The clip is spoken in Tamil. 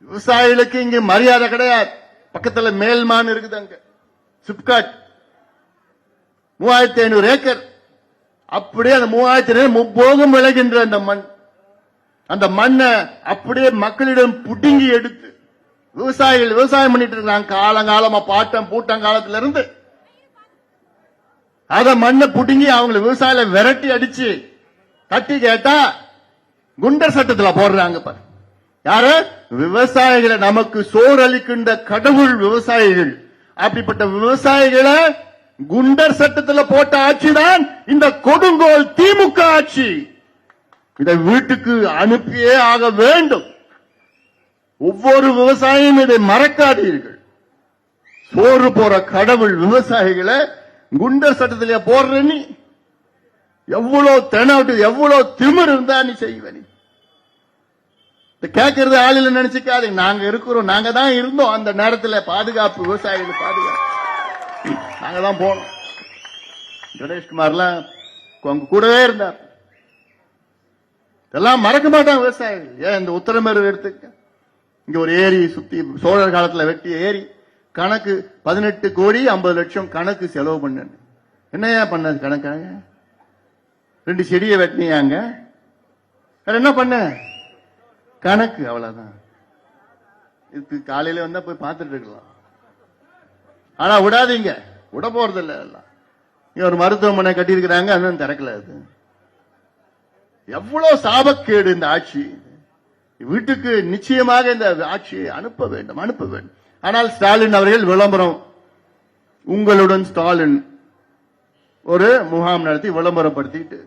விவசாயிகளுக்கு இங்க மரியாதை கிடையாது. பக்கத்துல மேல்மான் இருக்குது அங்க. சிப்காட். மூவாயிரத்தி ஐநூறு ஏக்கர். அப்படியே அந்த மூவாயிரத்தி ஐநூறு முப்போகம் விளைகின்ற அந்த மண். அந்த மண்ணை அப்படியே மக்களிடம் புடுங்கி எடுத்து விவசாயிகள் விவசாயம் பண்ணிட்டு இருக்காங்க காலங்காலமா பாட்டம் காலத்துல இருந்து அத மண்ணை புடுங்கி அவங்களை விவசாயில விரட்டி அடிச்சு தட்டி கேட்டா குண்டர் சட்டத்துல போடுறாங்க பாரு. யாரு? விவசாயிகளை நமக்கு சோறு அளிக்கின்ற கடவுள் விவசாயிகள். அப்படிப்பட்ட விவசாயிகளை குண்டர் சட்டத்துல போட்ட ஆட்சிதான் இந்த கொடுங்கோல் திமுக ஆட்சி. இதை வீட்டுக்கு அனுப்பியே ஆக வேண்டும். ஒவ்வொரு விவசாயியும் இதை மறக்காதீர்கள். சோறு போற கடவுள் விவசாயிகளை குண்டர் சட்டத்திலே போடுற நீ எவ்வளவு தெனாவட்டு எவ்வளவு திமிர் இருந்தா நீ செய்வ நீ? கேட்கறது ஆளில நினைச்சுக்காதீங்க. நாங்க இருக்கிறோம். நாங்க தான் இருந்தோம். அந்த நேரத்துல பாதுகாப்பு விவசாயிகள் பாதுகாப்பு. நாங்க தான் போனோம். கணேஷ்குமார்லாம் உங்க கூடவே இருந்தார். இதெல்லாம் மறக்க மாட்டான் விவசாயிகள். ஏன் இந்த உத்தரமேரு எடுத்துக்க? இங்க ஒரு ஏரி சுத்தி சோழர் காலத்துல வெட்டிய ஏரி. கணக்கு பதினெட்டு கோடி ஐம்பது லட்சம் கணக்கு செலவு பண்ண என்னையா பண்ணது கணக்காக? ரெண்டு செடியை வெட்டினியாங்க. வேற என்ன பண்ண? கணக்கு அவ்வளவுதான். இதுக்கு காலையில வந்தா போய் பார்த்துட்டு இருக்கலாம். ஆனா விடாதீங்க. விட போறது இல்லை எல்லாம் இங்க ஒரு மருத்துவமனை கட்டியிருக்கிறாங்க அதுவும் திறக்கல அது. எவ்வளவு சாபக்கேடு இந்த ஆட்சி. வீட்டுக்கு நிச்சயமாக இந்த ஆட்சியை அனுப்ப வேண்டும் அனுப்ப வேண்டும். ஆனால் ஸ்டாலின் அவர்கள் விளம்பரம். உங்களுடன் ஸ்டாலின் ஒரு முகாம் நடத்தி விளம்பரப்படுத்திட்டு